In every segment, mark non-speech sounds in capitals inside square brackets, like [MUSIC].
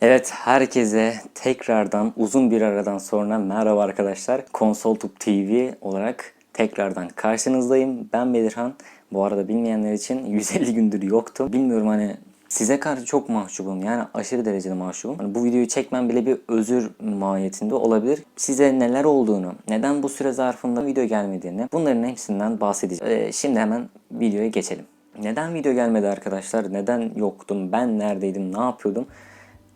Evet herkese tekrardan uzun bir aradan sonra merhaba arkadaşlar. Konsoltub TV olarak tekrardan karşınızdayım. Ben Belirhan. Bu arada bilmeyenler için [LAUGHS] 150 gündür yoktum. Bilmiyorum hani size karşı çok mahcubum. Yani aşırı derecede mahcubum. Hani bu videoyu çekmem bile bir özür mahiyetinde olabilir. Size neler olduğunu, neden bu süre zarfında video gelmediğini bunların hepsinden bahsedeceğim. Ee, şimdi hemen videoya geçelim. Neden video gelmedi arkadaşlar? Neden yoktum? Ben neredeydim? Ne yapıyordum?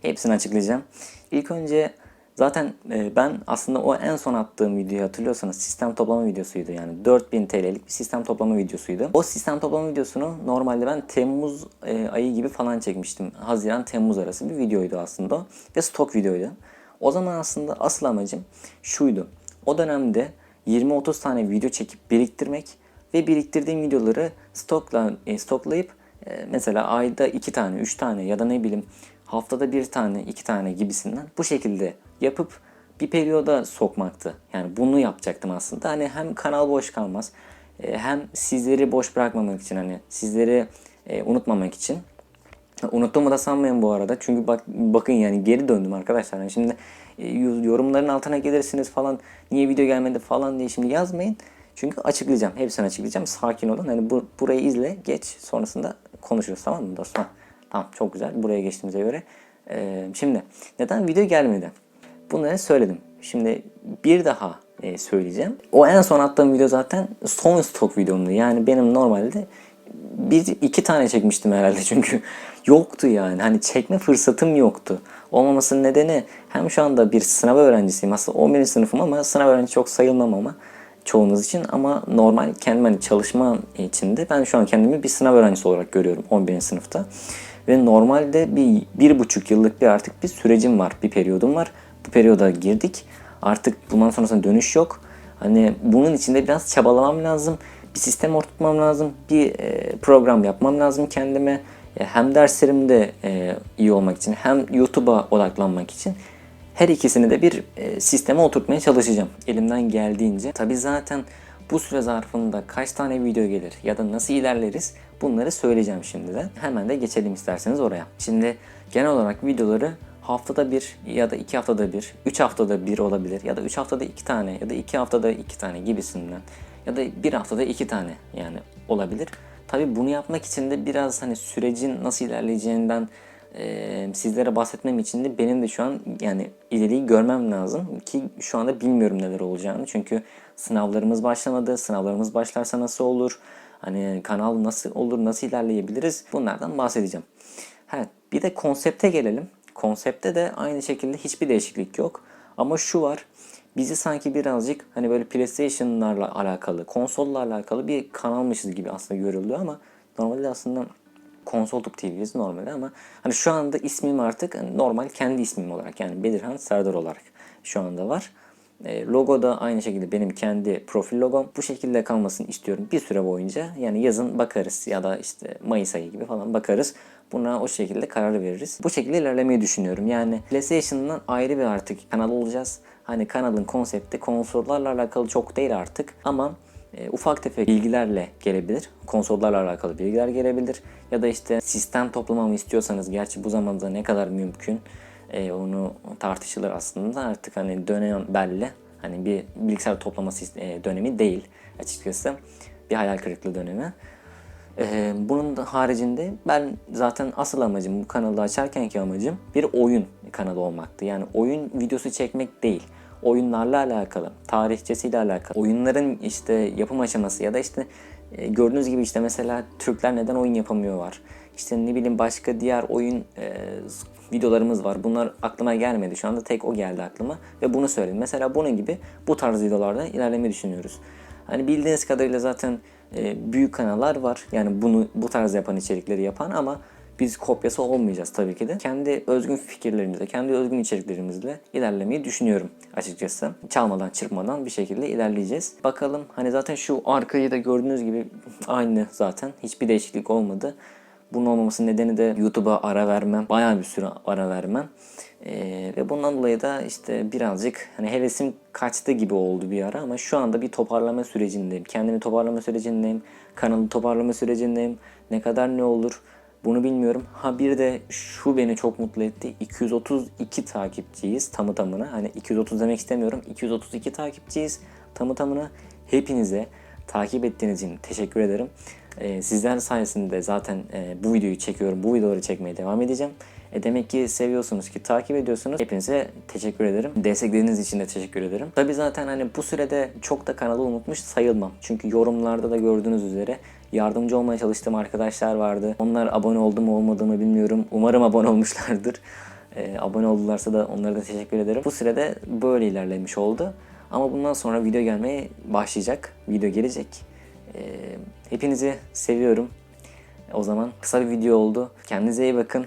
Hepsini açıklayacağım. İlk önce zaten e, ben aslında o en son attığım videoyu hatırlıyorsanız sistem toplama videosuydu. Yani 4000 TL'lik bir sistem toplama videosuydu. O sistem toplama videosunu normalde ben Temmuz e, ayı gibi falan çekmiştim. Haziran-Temmuz arası bir videoydu aslında. Ve stok videoydu. O zaman aslında asıl amacım şuydu. O dönemde 20-30 tane video çekip biriktirmek ve biriktirdiğim videoları stokla, e, stoklayıp e, mesela ayda 2 tane, 3 tane ya da ne bileyim haftada bir tane, iki tane gibisinden bu şekilde yapıp bir periyoda sokmaktı. Yani bunu yapacaktım aslında. Hani hem kanal boş kalmaz e, hem sizleri boş bırakmamak için hani sizleri e, unutmamak için. Unuttuğumu da sanmayın bu arada. Çünkü bak bakın yani geri döndüm arkadaşlar. Yani şimdi e, yorumların altına gelirsiniz falan niye video gelmedi falan diye şimdi yazmayın. Çünkü açıklayacağım. Hepsini açıklayacağım. Sakin olun. Hani bu, burayı izle, geç. Sonrasında konuşuruz tamam mı dostum? Tamam çok güzel. Buraya geçtiğimize göre. Ee, şimdi neden video gelmedi? Bunları söyledim. Şimdi bir daha e, söyleyeceğim. O en son attığım video zaten son stok videomdu. Yani benim normalde bir iki tane çekmiştim herhalde [LAUGHS] çünkü yoktu yani. Hani çekme fırsatım yoktu. Olmamasının nedeni hem şu anda bir sınav öğrencisiyim. Aslında 11. sınıfım ama sınav öğrencisi çok sayılmam ama çoğunuz için ama normal kendim hani çalışma içinde ben şu an kendimi bir sınav öğrencisi olarak görüyorum 11. sınıfta. Ve normalde bir, bir buçuk yıllık bir artık bir sürecim var, bir periyodum var. Bu periyoda girdik. Artık bundan sonrasında dönüş yok. Hani bunun içinde biraz çabalamam lazım. Bir sistem oturtmam lazım. Bir e, program yapmam lazım kendime. E, hem derslerimde e, iyi olmak için hem YouTube'a odaklanmak için her ikisini de bir e, sisteme oturtmaya çalışacağım. Elimden geldiğince. Tabi zaten bu süre zarfında kaç tane video gelir ya da nasıl ilerleriz bunları söyleyeceğim şimdi de. Hemen de geçelim isterseniz oraya. Şimdi genel olarak videoları haftada bir ya da iki haftada bir, üç haftada bir olabilir ya da üç haftada iki tane ya da iki haftada iki tane gibisinden ya da bir haftada iki tane yani olabilir. Tabi bunu yapmak için de biraz hani sürecin nasıl ilerleyeceğinden e, sizlere bahsetmem için de benim de şu an yani ileriyi görmem lazım ki şu anda bilmiyorum neler olacağını. Çünkü sınavlarımız başlamadı. Sınavlarımız başlarsa nasıl olur? Hani kanal nasıl olur? Nasıl ilerleyebiliriz? Bunlardan bahsedeceğim. Evet, bir de konsepte gelelim. Konsepte de aynı şekilde hiçbir değişiklik yok. Ama şu var. Bizi sanki birazcık hani böyle PlayStation'larla alakalı, konsollarla alakalı bir kanalmışız gibi aslında görüldü ama normalde aslında konsol tip TV'yiz normalde ama hani şu anda ismim artık normal kendi ismim olarak yani Belirhan Serdar olarak şu anda var. E, logo da aynı şekilde benim kendi profil logom. Bu şekilde kalmasını istiyorum bir süre boyunca. Yani yazın bakarız ya da işte Mayıs ayı gibi falan bakarız. Buna o şekilde karar veririz. Bu şekilde ilerlemeyi düşünüyorum. Yani PlayStation'dan ayrı bir artık kanal olacağız. Hani kanalın konsepti konsollarla alakalı çok değil artık ama e, ufak tefek bilgilerle gelebilir. Konsollarla alakalı bilgiler gelebilir. Ya da işte sistem toplamamı istiyorsanız gerçi bu zamanda ne kadar mümkün e, onu tartışılır aslında. Artık hani dönem belli. Hani bir bilgisayar toplama e, dönemi değil açıkçası. Bir hayal kırıklığı dönemi. E, bunun da haricinde ben zaten asıl amacım bu kanalı açarkenki amacım bir oyun kanalı olmaktı. Yani oyun videosu çekmek değil oyunlarla alakalı, tarihçesiyle alakalı, oyunların işte yapım aşaması ya da işte e, gördüğünüz gibi işte mesela Türkler neden oyun yapamıyor var. İşte ne bileyim başka diğer oyun e, videolarımız var. Bunlar aklıma gelmedi. Şu anda tek o geldi aklıma ve bunu söyledim. Mesela bunun gibi bu tarz videolarda ilerlemeyi düşünüyoruz. Hani bildiğiniz kadarıyla zaten e, büyük kanallar var. Yani bunu bu tarz yapan içerikleri yapan ama biz kopyası olmayacağız tabii ki de. Kendi özgün fikirlerimizle, kendi özgün içeriklerimizle ilerlemeyi düşünüyorum açıkçası. Çalmadan, çırpmadan bir şekilde ilerleyeceğiz. Bakalım hani zaten şu arkayı da gördüğünüz gibi aynı zaten. Hiçbir değişiklik olmadı. Bunun olmaması nedeni de YouTube'a ara vermem. Bayağı bir süre ara vermem. Ee, ve bundan dolayı da işte birazcık hani hevesim kaçtı gibi oldu bir ara ama şu anda bir toparlama sürecindeyim. Kendimi toparlama sürecindeyim. Kanalı toparlama sürecindeyim. Ne kadar ne olur Bunu bilmiyorum. Ha bir de şu beni çok mutlu etti. 232 takipçiyiz tamı tamına. Hani 230 demek istemiyorum. 232 takipçiyiz tamı tamına. Hepinize takip ettiğiniz için teşekkür ederim. Ee, sizler sayesinde zaten e, bu videoyu çekiyorum. Bu videoları çekmeye devam edeceğim. E demek ki seviyorsunuz ki takip ediyorsunuz. Hepinize teşekkür ederim. Desteklediğiniz için de teşekkür ederim. Tabi zaten hani bu sürede çok da kanalı unutmuş sayılmam. Çünkü yorumlarda da gördüğünüz üzere yardımcı olmaya çalıştığım arkadaşlar vardı. Onlar abone oldu mu olmadı mı bilmiyorum. Umarım abone olmuşlardır. E, abone oldularsa da onlara da teşekkür ederim. Bu sürede böyle ilerlemiş oldu. Ama bundan sonra video gelmeye başlayacak. Video gelecek. E, hepinizi seviyorum. O zaman kısa bir video oldu. Kendinize iyi bakın.